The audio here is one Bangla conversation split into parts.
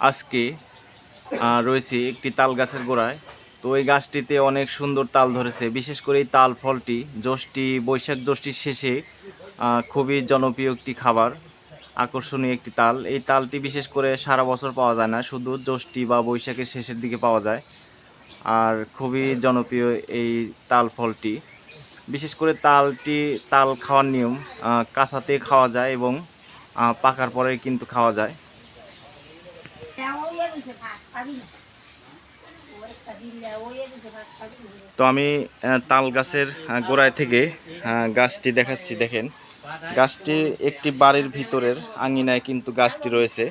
আজকে রয়েছে একটি তাল গাছের গোড়ায়। তো এই গাছটিতে অনেক সুন্দর তাল ধরেছে। বিশেষ করে এই তাল ফলটি জ্যৈষ্ঠী, বৈশাখ জ্যৈষ্ঠীর শেষে খুবই জনপ্রিয় একটি খাবার, আকর্ষণীয় একটি তাল। এই তালটি বিশেষ করে সারা বছর পাওয়া যায় না, শুধু জ্যৈষ্ঠী বা বৈশাখের শেষের দিকে পাওয়া যায়। আর খুবই জনপ্রিয় এই তাল ফলটি। বিশেষ করে তালটি তাল খাওয়ার নিয়ম কাঁচাতে খাওয়া যায় এবং পাকার পরে কিন্তু খাওয়া যায়। তো আমি তাল গাছের গোড়ায় থেকে গাছটি দেখাচ্ছি, দেখেন। গাছটি একটি বাড়ির ভিতরের আঙিনায় কিন্তু গাছটি রয়েছে।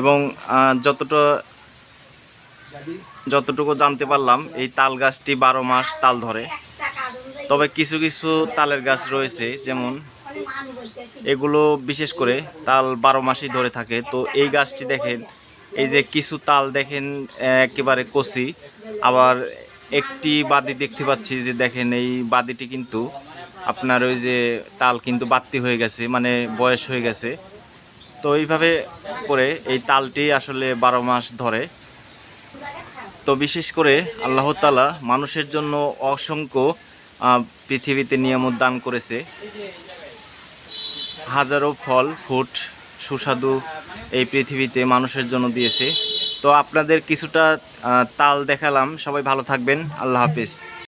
এবং যতটা, যতটুকু জানতে পারলাম, এই তাল গাছটি বারো মাস তাল ধরে। তবে কিছু কিছু তালের গাছ রয়েছে, যেমন এগুলো বিশেষ করে তাল বারো মাসই ধরে থাকে। তো এই গাছটি দেখেন, এই যে কিছু তাল দেখেন, একেবারে কচি। আবার একটি বাদি দেখতে পাচ্ছি যে দেখেন, এই বাদিটি কিন্তু আপনার ওই যে তাল কিন্তু বাত্তি হয়ে গেছে মানে বয়স হয়ে গেছে। তো এইভাবে করে এই তালটি আসলে বারো মাস ধরে। তো বিশেষ করে আল্লাহ তালা মানুষের জন্য অসংখ্য পৃথিবীতে নিয়ামত দান করেছে। হাজারো ফল, ফুট, সুস্বাদু এই পৃথিবীতে মানুষের জন্য দিয়েছে। তো আপনাদের কিছুটা তাল দেখালাম। সবাই ভালো থাকবেন। আল্লাহ হাফিজ।